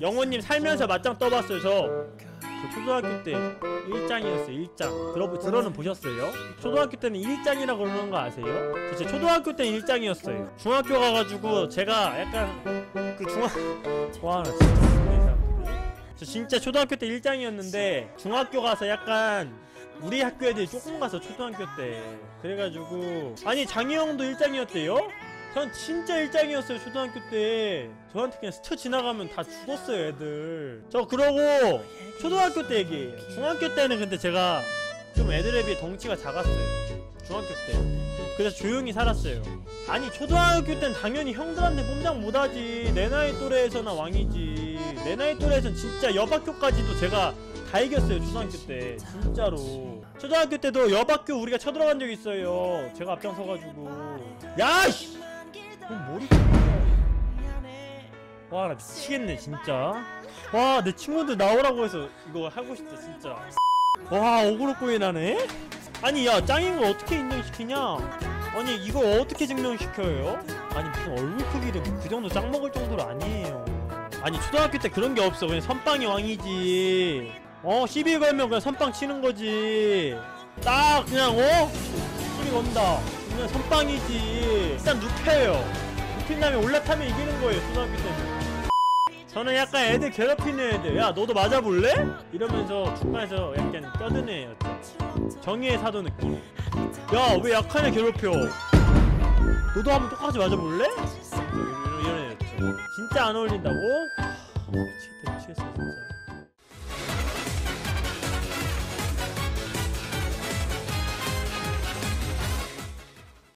영호님 살면서 맞짱 떠봤어요 저. 저 초등학교 때 일장이었어요 일장 들어 들어는 보셨어요? 초등학교 때는 일장이라 고 그러는 거 아세요? 저 진짜 초등학교 때는 일장이었어요 중학교 가가지고 제가 약간 그 중학 와나 진짜. 저 진짜 초등학교 때 일장이었는데 중학교 가서 약간 우리 학교 애들이 조금 가서 초등학교 때 그래가지고 아니 장희 형도 일장이었대요? 전 진짜 일장이었어요 초등학교 때. 저한테 그냥 스쳐 지나가면 다 죽었어요 애들. 저 그러고 초등학교 때 얘기예요 중학교 때는 근데 제가 좀 애들에 비해 덩치가 작았어요 중학교 때. 그래서 조용히 살았어요. 아니 초등학교 때는 당연히 형들한테 꼼짝 못하지. 내 나이 또래에서나 왕이지. 내 나이 또래에선 진짜 옆학교까지도 제가 다 이겼어요 초등학교 때. 진짜로. 초등학교 때도 옆학교 우리가 쳐들어간 적 있어요. 제가 앞장서가지고. 야이 와나 미치겠네 진짜. 와 내 친구들 나오라고 해서 이거 하고 싶다 진짜. 와 어그로 꼬이 나네? 아니 야 짱인 거 어떻게 인정시키냐? 아니 이거 어떻게 증명시켜요? 아니 무슨 얼굴 크기를 그 정도 짱 먹을 정도로 아니에요. 아니 초등학교 때 그런 게 없어. 그냥 선빵이 왕이지. 어 시비 걸면 그냥 선빵 치는 거지. 딱 그냥 어? 시비 건다. 그냥 선빵이지. 일단 눕혀요 눕힌 다음에 올라타면 이기는 거예요 초등학교 때는 저는 약간 애들 괴롭히는 애들. 야 너도 맞아볼래? 이러면서 중간에서 약간 떠드는 애였죠. 정의의 사도 느낌. 야 왜 약한 애 괴롭혀? 너도 한번 똑같이 맞아볼래? 이런, 애였죠. 진짜 안 어울린다고? 하, 미치겠다 미치겠어 진짜